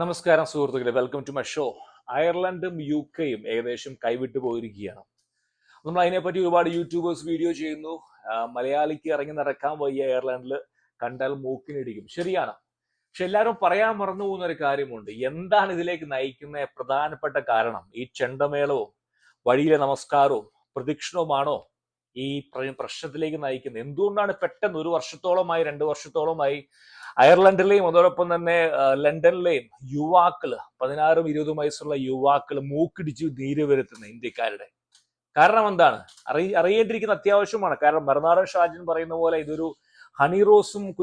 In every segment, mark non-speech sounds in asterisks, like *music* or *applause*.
നമസ്കാരം സുഹൃത്തുക്കളെ. Welcome to my show അയർലൻഡും യു കെയും ഏകദേശം കൈവിട്ടു പോയിരിക്കുകയാണ്. നമ്മൾ അതിനെപ്പറ്റി ഒരുപാട് യൂട്യൂബേഴ്സ് വീഡിയോ ചെയ്യുന്നു. മലയാളിക്ക് ഇറങ്ങി നടക്കാൻ വയ്യ അയർലൻഡിൽ കണ്ടാൽ മൂക്കിനിടിക്കും. ശരിയാണ്. പക്ഷെ എല്ലാവരും പറയാൻ മറന്നു പോകുന്ന ഒരു കാര്യമുണ്ട്. എന്താണ് ഇതിലേക്ക് നയിക്കുന്ന പ്രധാനപ്പെട്ട കാരണം? ഈ ചെണ്ടമേളവും വഴിയിലെ നമസ്കാരവും പ്രദക്ഷിണവുമാണോ? ഈ പ്ര- പ്രശ്നത്തിലേക്ക് നയിക്കുന്നത്. എന്തുകൊണ്ടാണ് പെട്ടെന്ന് ഒരു വർഷത്തോളമായി രണ്ട് വർഷത്തോളമായി അയർലൻഡിലെയും അതോടൊപ്പം തന്നെ ലണ്ടനിലെയും യുവാക്കൾ പതിനാറും ഇരുപതും വയസ്സുള്ള യുവാക്കൾ മൂക്കിടിച്ച് നീര് വരുത്തുന്ന ഇന്ത്യക്കാരുടെ? കാരണം എന്താണ്? അറിയ അറിയേണ്ടിയിരിക്കുന്ന അത്യാവശ്യമാണ്. കാരണം ബർണാഡൻ ഷാജിൻ പറയുന്ന പോലെ ഇതൊരു ഹണി റോസും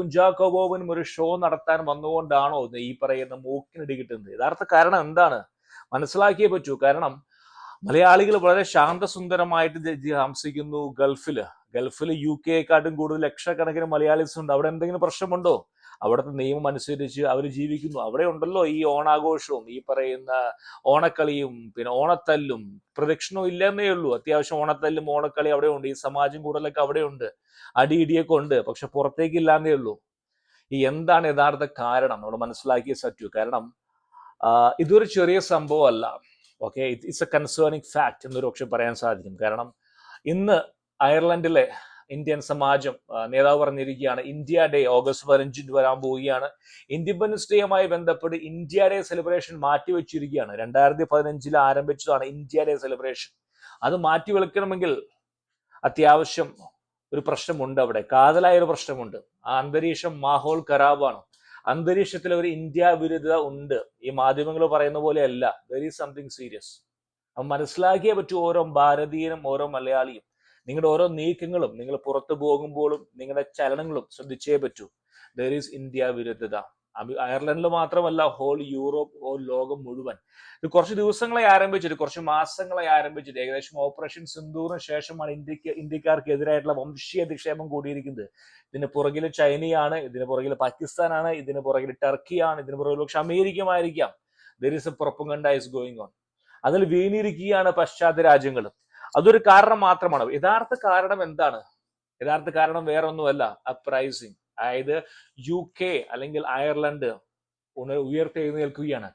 ഒരു ഷോ നടത്താൻ വന്നുകൊണ്ടാണോ ഈ പറയുന്ന മൂക്കിനിടി കിട്ടുന്നത്? യഥാർത്ഥ കാരണം എന്താണ്? മനസ്സിലാക്കിയേ പറ്റൂ. കാരണം മലയാളികൾ വളരെ ശാന്തസുന്ദരമായിട്ട് താമസിക്കുന്നു ഗൾഫിൽ ഗൾഫിൽ യു കെയെക്കാട്ടും കൂടുതൽ ലക്ഷക്കണക്കിന് മലയാളീസ് ഉണ്ട് അവിടെ എന്തെങ്കിലും പ്രശ്നമുണ്ടോ? അവിടുത്തെ നിയമം അനുസരിച്ച് അവർ ജീവിക്കുന്നു. അവിടെ ഉണ്ടല്ലോ ഈ ഓണാഘോഷവും ഈ പറയുന്ന ഓണക്കളിയും പിന്നെ ഓണത്തല്ലും. പ്രദക്ഷിണവും ഇല്ലെന്നേ ഉള്ളൂ. അത്യാവശ്യം ഓണത്തല്ലും ഓണക്കളി അവിടെ ഉണ്ട്. ഈ സമാജം കൂടുതലൊക്കെ അവിടെ ഉണ്ട്. അടി ഇടിയൊക്കെ ഉണ്ട്. പക്ഷെ പുറത്തേക്ക് ഇല്ലാന്നേ ഉള്ളൂ. ഈ എന്താണ് യഥാർത്ഥ കാരണം? നമ്മൾ മനസ്സിലാക്കിയ സറ്റു. കാരണം ഇതൊരു ചെറിയ സംഭവമല്ല. Okay it's a concerning fact എന്നൊരു പക്ഷെ പറയാൻ സാധിക്കും. കാരണം ഇന്ന് അയർലൻഡിലെ ഇന്ത്യൻ സമാജം നേതാവ് പറഞ്ഞിരിക്കുകയാണ് ഇന്ത്യ ഡേ ഓഗസ്റ്റ് പതിനഞ്ചിന് വരാൻ പോവുകയാണ്. ഇൻഡിപെൻഡൻസ് ഡേയുമായി ബന്ധപ്പെട്ട് ഇന്ത്യ ഡേ സെലിബ്രേഷൻ മാറ്റിവെച്ചിരിക്കുകയാണ്. രണ്ടായിരത്തി പതിനഞ്ചിൽ ആരംഭിച്ചതാണ് ഇന്ത്യ ഡേ സെലിബ്രേഷൻ. അത് മാറ്റി വെക്കണമെങ്കിൽ അത്യാവശ്യം ഒരു പ്രശ്നമുണ്ട് അവിടെ. കാതലായ ഒരു പ്രശ്നമുണ്ട്. ആ അന്തരീക്ഷം മാഹോൾ ഖരാബാണ് അന്തരീക്ഷത്തിൽ ഒരു ഇന്ത്യ വിരുദ്ധത ഉണ്ട്. ഈ മാധ്യമങ്ങൾ പറയുന്ന പോലെയല്ല. വെരി സംതിങ് സീരിയസ് അപ്പം മനസ്സിലാക്കിയേ പറ്റൂ ഓരോ ഭാരതീയനും ഓരോ മലയാളിയും. നിങ്ങളുടെ ഓരോ നീക്കങ്ങളും നിങ്ങൾ പുറത്തു പോകുമ്പോഴും നിങ്ങളുടെ ചലനങ്ങളും ശ്രദ്ധിച്ചേ പറ്റൂ. ദർ ഈസ് ഇന്ത്യ വിരുദ്ധത. അയർലൻഡിൽ മാത്രമല്ല ഹോൾ യൂറോപ്പ് ഹോൾ ലോകം മുഴുവൻ. ഇത് കുറച്ച് ദിവസങ്ങളെ ആരംഭിച്ചിട്ട് കുറച്ച് മാസങ്ങളെ ആരംഭിച്ചിട്ട് ഏകദേശം ഓപ്പറേഷൻ സിന്ധൂറിന് ശേഷമാണ് ഇന്ത്യയ്ക്ക് ഇന്ത്യക്കാർക്ക് എതിരായിട്ടുള്ള വംശീയ അധിക്ഷേപം കൂടിയിരിക്കുന്നത്. ഇതിന് പുറകിൽ ചൈനയാണ് ഇതിന് പുറകിൽ പാകിസ്ഥാനാണ് ഇതിന് പുറകിൽ ടർക്കിയാണ് ഇതിന് പുറകിൽ പക്ഷെ അമേരിക്കയുമായിരിക്കാം. There is a propaganda is going on അതിൽ വീണിരിക്കുകയാണ് പശ്ചാത്ത രാജ്യങ്ങളും അതൊരു കാരണം മാത്രമാണ്. യഥാർത്ഥ കാരണം എന്താണ്? യഥാർത്ഥ കാരണം വേറൊന്നുമല്ല അപ്രൈസിങ് അതായത് യു കെ അല്ലെങ്കിൽ അയർലൻഡ് ഉയർത്തെഴുന്നേൽക്കുകയാണ്.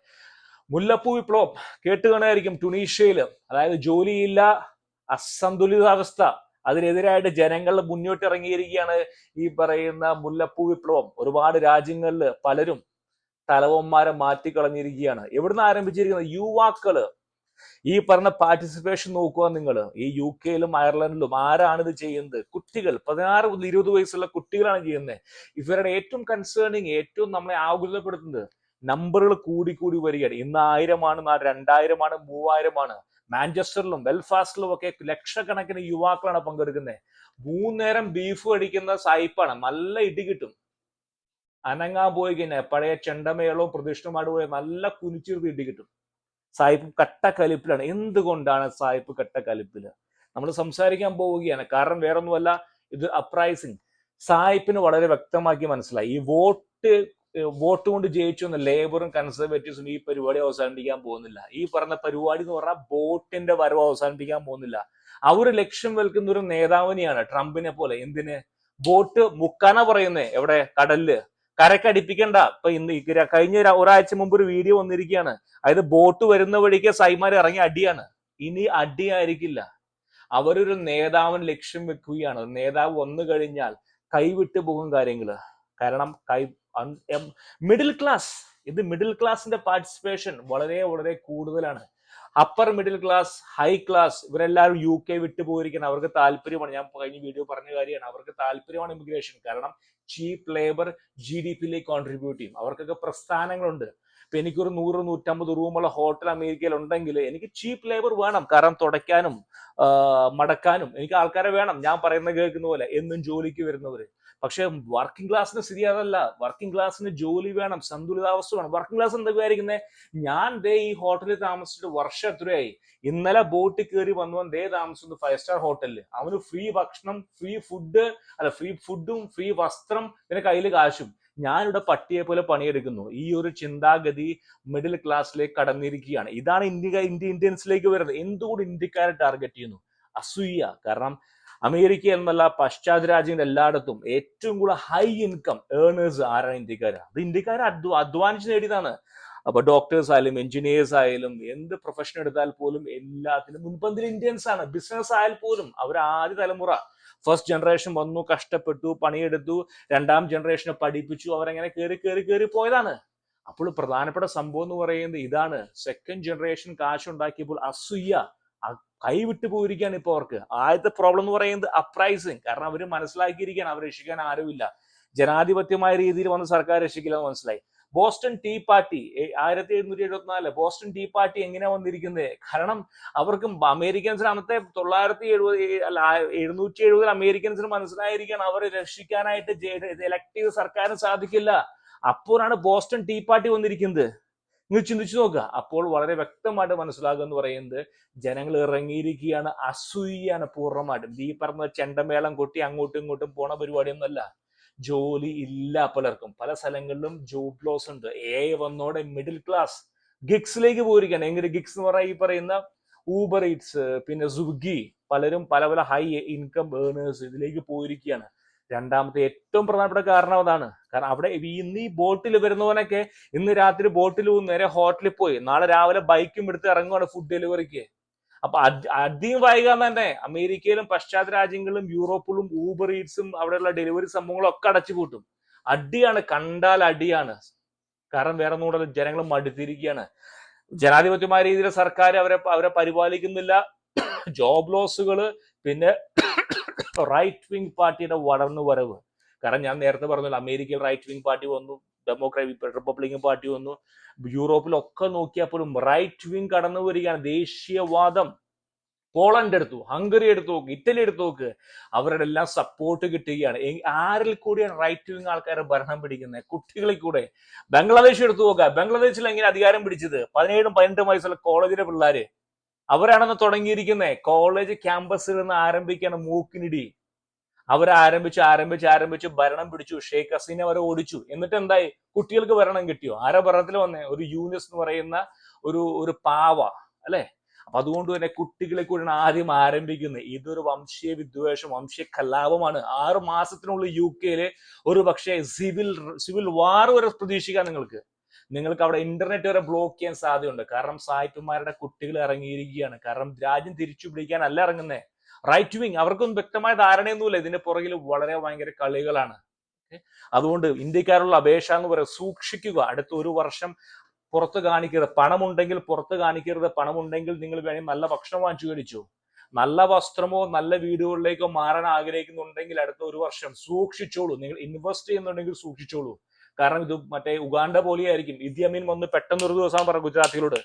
മുല്ലപ്പൂ വിപ്ലവം കേട്ടുകണായിരിക്കും ടുണീഷ്യയിൽ അതായത് ജോലിയില്ല അസന്തുലിതാവസ്ഥ. അതിനെതിരായിട്ട് ജനങ്ങൾ മുന്നോട്ട് ഇറങ്ങിയിരിക്കുകയാണ് ഈ പറയുന്ന മുല്ലപ്പൂ വിപ്ലവം. ഒരുപാട് രാജ്യങ്ങളിൽ പലരും തലവന്മാരെ മാറ്റിക്കളഞ്ഞിരിക്കുകയാണ്. എവിടുന്ന് ആരംഭിച്ചിരിക്കുന്നത്? യുവാക്കൾ ഈ പറഞ്ഞ പാർട്ടിസിപ്പേഷൻ നോക്കുക നിങ്ങൾ ഈ യു കെയിലും അയർലൻഡിലും ആരാണ് ഇത് ചെയ്യുന്നത്? കുട്ടികൾ. പതിനാറ് മുതൽ ഇരുപത് വയസ്സുള്ള കുട്ടികളാണ് ചെയ്യുന്നത്. ഇവരുടെ ഏറ്റവും കൺസേണിങ് ഏറ്റവും നമ്മളെ ആകുലപ്പെടുത്തുന്നത് നമ്പറുകൾ കൂടി കൂടി വരികയാണ്. ഇന്ന് ആയിരമാണ് രണ്ടായിരമാണ് മൂവായിരമാണ്. മാഞ്ചസ്റ്ററിലും വെൽഫാസ്റ്റിലും ഒക്കെ ലക്ഷക്കണക്കിന് യുവാക്കളാണ് പങ്കെടുക്കുന്നത്. മൂന്നേരം ബീഫ് അടിക്കുന്ന സായിപ്പാണ്. നല്ല ഇടി കിട്ടും. അനങ്ങാൻ പോയി കഴിഞ്ഞാൽ പഴയ ചെണ്ടമേളവും പ്രദക്ഷിണമായിട്ട് പോയ നല്ല കുനിച്ചിരുത്തി ഇടി കിട്ടും. സായിപ്പ് കട്ടക്കലിപ്പിലാണ്. എന്തുകൊണ്ടാണ് സായിപ്പ് കട്ട കലിപ്പിൽ നമ്മൾ സംസാരിക്കാൻ പോവുകയാണ്. കാരണം വേറൊന്നുമല്ല ഇത് അപ്രൈസിങ് സായിപ്പിന് വളരെ വ്യക്തമാക്കി മനസ്സിലായി. ഈ വോട്ട് വോട്ട് കൊണ്ട് ജയിച്ചു എന്ന ലേബറും കൺസർവേറ്റീവ്സും ഈ പരിപാടി അവസാനിപ്പിക്കാൻ പോകുന്നില്ല. ഈ പറഞ്ഞ പരിപാടി എന്ന് പറഞ്ഞാൽ വോട്ടിന്റെ വരവ് അവസാനിപ്പിക്കാൻ പോകുന്നില്ല. അവർ ലക്ഷ്യം വെൽക്കുന്ന ഒരു നേതാവിനെയാണ് ട്രംപിനെ പോലെ. എന്തിന്? വോട്ട് മുക്കാന പറയുന്നേ. എവിടെ? കടലിൽ. കരക്കടിപ്പിക്കണ്ട ഇപ്പൊ ഇന്ന് കഴിഞ്ഞ ഒരു- ഒരാഴ്ച മുമ്പ് ഒരു വീഡിയോ വന്നിരിക്കുകയാണ്. അതായത് ബോട്ട് വരുന്ന വഴിക്ക് സൈമാർ ഇറങ്ങി അടിയാണ്. ഇനി അടിയായിരിക്കില്ല അവരൊരു നേതാവിന് ലക്ഷ്യം വെക്കുകയാണ്. നേതാവ് വന്നു കഴിഞ്ഞാൽ കൈവിട്ടു പോകും കാര്യങ്ങൾ കാരണം കൈ മിഡിൽ ക്ലാസ് ഇത് മിഡിൽ ക്ലാസിന്റെ പാർട്ടിസിപ്പേഷൻ വളരെ വളരെ കൂടുതലാണ്. Upper middle class high class ഇവരെല്ലാവരും യു കെ വിട്ടു പോയിരിക്കണം അവർക്ക് താല്പര്യമാണ്. ഞാൻ കഴിഞ്ഞ വീഡിയോ പറഞ്ഞ കാര്യമാണ്. അവർക്ക് താല്പര്യമാണ് ഇമിഗ്രേഷൻ കാരണം ചീപ്പ് ലേബർ ജി ഡി പിയിലേക്ക് കോൺട്രിബ്യൂട്ട് ചെയ്യും. അവർക്കൊക്കെ പ്രസ്ഥാനങ്ങളുണ്ട്. ഇപ്പൊ എനിക്കൊരു നൂറ് നൂറ്റമ്പത് റൂമുള്ള ഹോട്ടൽ അമേരിക്കയിൽ ഉണ്ടെങ്കിൽ എനിക്ക് ചീപ്പ് ലേബർ വേണം. കാരണം തുടയ്ക്കാനും മടക്കാനും എനിക്ക് ആൾക്കാരെ വേണം. ഞാൻ പറയുന്നത് കേൾക്കുന്ന പോലെ എന്നും ജോലിക്ക് വരുന്നവര്. പക്ഷെ വർക്കിംഗ് ക്ലാസ്സിന് സ്ഥിതി അതല്ല. വർക്കിംഗ് ക്ലാസ്സിന് ജോലി വേണം സന്തുലിതാവസ്ഥ വേണം. വർക്കിംഗ് ക്ലാസ് എന്താ വിചാരിക്കുന്നത് ഞാൻ ദേ ഈ ഹോട്ടലിൽ താമസിച്ചിട്ട് വർഷം എത്രയായി? ഇന്നലെ ബോട്ടിൽ കയറി വന്നവൻ ദേ താമസിക്കുന്നു ഫൈവ് സ്റ്റാർ ഹോട്ടലിൽ അവന് ഫ്രീ ഭക്ഷണം ഫ്രീ ഫുഡ് അല്ല ഫ്രീ ഫുഡും ഫ്രീ വസ്ത്രം പിന്നെ കയ്യിൽ കാശും. ഞാനിവിടെ പട്ടിയെ പോലെ പണിയെടുക്കുന്നു. ഈ ഒരു ചിന്താഗതി മിഡിൽ ക്ലാസ്സിലേക്ക് കടന്നിരിക്കുകയാണ്. ഇതാണ് ഇന്ത്യ ഇന്ത്യ ഇന്ത്യൻസിലേക്ക് വരുന്നത്. എന്തുകൊണ്ട് ഇന്ത്യക്കാരെ ടാർഗറ്റ് ചെയ്യുന്നു? അസൂയ. കാരണം അമേരിക്ക എന്നല്ല പാശ്ചാത്യ രാജ്യങ്ങൾ എല്ലായിടത്തും ഏറ്റവും കൂടുതൽ ഹൈ ഇൻകം ഏണേഴ്സ് ആരാണ് ഇന്ത്യക്കാർ അത് ഇന്ത്യക്കാർ അധ്വാനിച്ച് നേടിയതാണ്. അപ്പൊ ഡോക്ടേഴ്സ് ആയാലും എഞ്ചിനീയേഴ്സ് ആയാലും എന്ത് പ്രൊഫഷൻ എടുത്താൽ പോലും എല്ലാത്തിനും മുൻപന്തിൽ ഇന്ത്യൻസ് ആണ്. ബിസിനസ് ആയാൽ പോലും അവർ ആദ്യ തലമുറ. ഫസ്റ്റ് ജനറേഷൻ വന്നു കഷ്ടപ്പെട്ടു പണിയെടുത്തു രണ്ടാം ജനറേഷനെ പഠിപ്പിച്ചു അവരങ്ങനെ കയറി കയറി കയറി പോയതാണ്. അപ്പോൾ പ്രധാനപ്പെട്ട സംഭവം എന്ന് പറയുന്നത് ഇതാണ്. സെക്കൻഡ് ജനറേഷൻ കാശുണ്ടാക്കിയപ്പോൾ അസൂയ കൈവിട്ടു പോയിരിക്കുകയാണ് ഇപ്പൊ അവർക്ക്. ആദ്യത്തെ പ്രോബ്ലം എന്ന് പറയുന്നത് അപ്രൈസിങ് കാരണം അവർ മനസ്സിലാക്കിയിരിക്കുകയാണ് അവർ രക്ഷിക്കാൻ ആരുമില്ല. ജനാധിപത്യമായ രീതിയിൽ വന്ന് സർക്കാർ രക്ഷിക്കില്ല മനസ്സിലായി. ബോസ്റ്റൺ ടീ പാർട്ടി ആയിരത്തി എഴുന്നൂറ്റി എഴുപത്തിനാല് ബോസ്റ്റൺ ടീ പാർട്ടി എങ്ങനെ വന്നിരിക്കുന്നത് കാരണം അവർക്കും അമേരിക്കൻസിന് അന്നത്തെ തൊള്ളായിരത്തി എഴുപത് അല്ല എഴുന്നൂറ്റി എഴുപതിൽ അമേരിക്കൻസിന് മനസ്സിലായിരിക്കണം അവരെ രക്ഷിക്കാനായിട്ട് എലക്ട് ചെയ്ത് സർക്കാരിന് സാധിക്കില്ല. അപ്പോഴാണ് ബോസ്റ്റൺ ടീ പാർട്ടി വന്നിരിക്കുന്നത്. നിങ്ങൾ ചിന്തിച്ചു നോക്കുക. അപ്പോൾ വളരെ വ്യക്തമായിട്ട് മനസ്സിലാകുക എന്ന് പറയുന്നത് ജനങ്ങൾ ഇറങ്ങിയിരിക്കുകയാണ്. അസൂയാണ് പൂർണമായിട്ടും. ഈ പറഞ്ഞ ചെണ്ടമേളം കൊട്ടി അങ്ങോട്ടും ഇങ്ങോട്ടും പോണ പരിപാടിയൊന്നുമല്ല. ജോലി ഇല്ല പലർക്കും. പല സ്ഥലങ്ങളിലും ജോബ് ലോസ് ഉണ്ട്. എ വന്നോടെ മിഡിൽ ക്ലാസ് ഗിഗ്സിലേക്ക് പോയിരിക്കുകയാണ്. എങ്ങനെ ഗിഗ്സ് എന്ന് പറഞ്ഞാൽ ഈ പറയുന്ന ഊബർ ഈറ്റ്സ് പിന്നെ സ്വിഗ്ഗി പലരും പല പല ഹൈ ഇൻകം ഏണേഴ്സ് ഇതിലേക്ക് പോയിരിക്കുകയാണ്. രണ്ടാമത്തെ ഏറ്റവും പ്രധാനപ്പെട്ട കാരണം അതാണ്. കാരണം അവിടെ ഇന്ന് ഈ ബോട്ടിൽ വരുന്നവനൊക്കെ ഇന്ന് രാത്രി ബോട്ടിൽ പോകും. നേരെ ഹോട്ടലിൽ പോയി. നാളെ രാവിലെ ബൈക്കും എടുത്ത് ഇറങ്ങുവാണ് ഫുഡ് ഡെലിവറിക്ക് അപ്പൊ അധ- അധികം വൈകാൻ തന്നെ അമേരിക്കയിലും പശ്ചാത്തല രാജ്യങ്ങളിലും യൂറോപ്പിലും ഊബർ ഈറ്റ്സും അവിടെയുള്ള ഡെലിവറി സംഭവങ്ങളും ഒക്കെ അടച്ചു കൂട്ടും അടിയാണ് കണ്ടാൽ അടിയാണ്. കാരണം വേറെ ഒന്നുകൂടെ ജനങ്ങൾ മടുത്തിരിക്കുകയാണ്. ജനാധിപത്യമായ രീതിയിൽ സർക്കാർ അവരെ അവരെ പരിപാലിക്കുന്നില്ല. *clears throat* ജോബ് ലോസുകൾ പിന്നെ റൈറ്റ് വിങ് പാർട്ടിയുടെ വളർന്നു വരവ്. കാരണം ഞാൻ നേരത്തെ പറഞ്ഞല്ലോ അമേരിക്കയിൽ റൈറ്റ് വിങ് പാർട്ടി വന്നു ഡെമോക്രാറ്റിക് റിപ്പബ്ലിക്കൻ പാർട്ടി വന്നു. യൂറോപ്പിലൊക്കെ നോക്കിയപ്പോഴും റൈറ്റ് വിങ് കടന്നു വരികയാണ്. ദേശീയവാദം. പോളണ്ട് എടുത്തു ഹംഗറി എടുത്തു നോക്ക് ഇറ്റലി എടുത്തു നോക്ക്. അവരുടെ എല്ലാം സപ്പോർട്ട് കിട്ടുകയാണ്. ആരിൽ കൂടിയാണ് റൈറ്റ് വിങ് ആൾക്കാരെ ഭരണം പിടിക്കുന്നത്? കുട്ടികളിൽ കൂടെ. ബംഗ്ലാദേശ് എടുത്തു നോക്കുക ബംഗ്ലാദേശിൽ എങ്ങനെ അധികാരം പിടിച്ചത്. പതിനേഴും പതിനെട്ടും വയസ്സുള്ള കോളേജിലെ പിള്ളേര്. അവരാണെന്ന് തുടങ്ങിയിരിക്കുന്നത് കോളേജ് ക്യാമ്പസിൽ നിന്ന് ആരംഭിക്കാണ് മൂക്കിനിടി. അവർ ആരംഭിച്ച് ആരംഭിച്ച് ഭരണം പിടിച്ചു. ഷെയ്ഖ് ഹസീന അവരെ ഓടിച്ചു. എന്നിട്ട് എന്തായി? കുട്ടികൾക്ക് ഭരണം കിട്ടിയോ? ആരാ ഭരണത്തിൽ വന്നേ? ഒരു യൂനിസ് എന്ന് പറയുന്ന ഒരു ഒരു പാവ അല്ലെ? അപ്പൊ അതുകൊണ്ട് തന്നെ കുട്ടികളെ കൂടിയാണ് ആദ്യം ആരംഭിക്കുന്നത്. ഇതൊരു വംശീയ വിദ്വേഷം വംശീയ കലാപമാണ്. ആറു മാസത്തിനുള്ളിൽ യു കെയിലെ ഒരു പക്ഷേ സിവിൽ സിവിൽ വാർ വരെ പ്രതീക്ഷിക്കാം നിങ്ങൾക്ക്. നിങ്ങൾക്ക് അവിടെ ഇന്റർനെറ്റ് വരെ ബ്ലോക്ക് ചെയ്യാൻ സാധ്യതയുണ്ട്. കാരണം സായിപ്പന്മാരുടെ കുട്ടികൾ ഇറങ്ങിയിരിക്കുകയാണ്. കാരണം രാജ്യം തിരിച്ചു പിടിക്കാനല്ല ഇറങ്ങുന്നേ. റൈറ്റ് വിങ് അവർക്കൊന്നും വ്യക്തമായ ധാരണയൊന്നുമില്ല. ഇതിന്റെ പുറകിൽ വളരെ ഭയങ്കര കളികളാണ്. അതുകൊണ്ട് ഇന്ത്യക്കാരുള്ള അപേക്ഷ എന്ന് പറയുന്നത് സൂക്ഷിക്കുക. അടുത്ത ഒരു വർഷം പുറത്ത് കാണിക്കരുത്. പണമുണ്ടെങ്കിൽ പുറത്ത് കാണിക്കരുത്. പണമുണ്ടെങ്കിൽ നിങ്ങൾ വേണമെങ്കിൽ നല്ല ഭക്ഷണം വാങ്ങിച്ചു കഴിച്ചു നല്ല വസ്ത്രമോ നല്ല വീടുകളിലേക്കോ മാറാൻ ആഗ്രഹിക്കുന്നുണ്ടെങ്കിൽ അടുത്ത ഒരു വർഷം സൂക്ഷിച്ചോളൂ. നിങ്ങൾ ഇൻവെസ്റ്റ് ചെയ്യുന്നുണ്ടെങ്കിൽ സൂക്ഷിച്ചോളൂ. കാരണം ഇത് മറ്റേ ഉഗാണ്ട പോലെയായിരിക്കും. ഇതി അമീൻ വന്ന് പെട്ടെന്ന് ഒരു ദിവസം പറഞ്ഞു ഗുജറാത്തികളോട്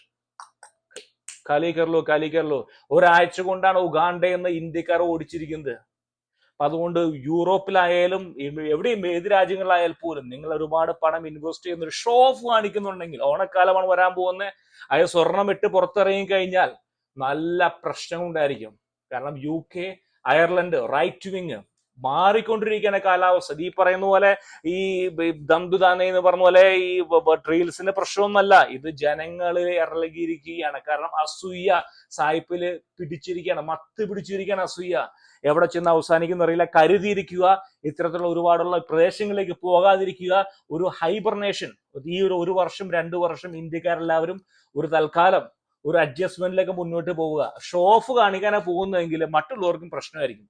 കാലി കയറലോ ഒരാഴ്ച കൊണ്ടാണ് ഉഗാണ്ട എന്ന ഇന്ത്യക്കാർ ഓടിച്ചിരിക്കുന്നത്. അപ്പൊ അതുകൊണ്ട് യൂറോപ്പിലായാലും എവ് എവിടെയും ഏത് രാജ്യങ്ങളിലായാൽ പോലും നിങ്ങൾ ഒരുപാട് പണം ഇൻവെസ്റ്റ് ചെയ്യുന്ന ഒരു ഷോ ഓഫ് കാണിക്കുന്നുണ്ടെങ്കിൽ ഓണക്കാലമാണ് വരാൻ പോകുന്നത് അയാൾ സ്വർണം ഇട്ട് പുറത്തിറങ്ങി കഴിഞ്ഞാൽ നല്ല പ്രശ്നം ഉണ്ടായിരിക്കും കാരണം U K Ireland right wing മാറിക്കൊണ്ടിരിക്കുന്ന കാലാവസ്ഥ. ഈ പറയുന്ന പോലെ ഈ ദന്തുദാന എന്ന് പറഞ്ഞ പോലെ ഈ ട്രെയിൽസിന്റെ പ്രശ്നമൊന്നല്ല ഇത് ജനങ്ങളിൽ ഇറങ്ങിയിരിക്കുകയാണ്. കാരണം അസൂയ സായിപ്പിൽ പിടിച്ചിരിക്കുകയാണ്. മത്ത് പിടിച്ചിരിക്കുകയാണ് അസൂയ. എവിടെ ചെന്ന് അവസാനിക്കുന്ന അറിയില്ല. കരുതിയിരിക്കുക. ഇത്തരത്തിലുള്ള ഒരുപാടുള്ള പ്രദേശങ്ങളിലേക്ക് പോകാതിരിക്കുക. ഒരു ഹൈബർനേഷൻ ഈ ഒരു ഒരു വർഷം രണ്ടു വർഷം ഇന്ത്യക്കാരെല്ലാവരും ഒരു തൽക്കാലം ഒരു അഡ്ജസ്റ്റ്മെന്റിലേക്ക് മുന്നോട്ട് പോവുക. ഷോ ഓഫ് കാണിക്കാനാ പോകുന്നതെങ്കിൽ മറ്റുള്ളവർക്കും പ്രശ്നമായിരിക്കും.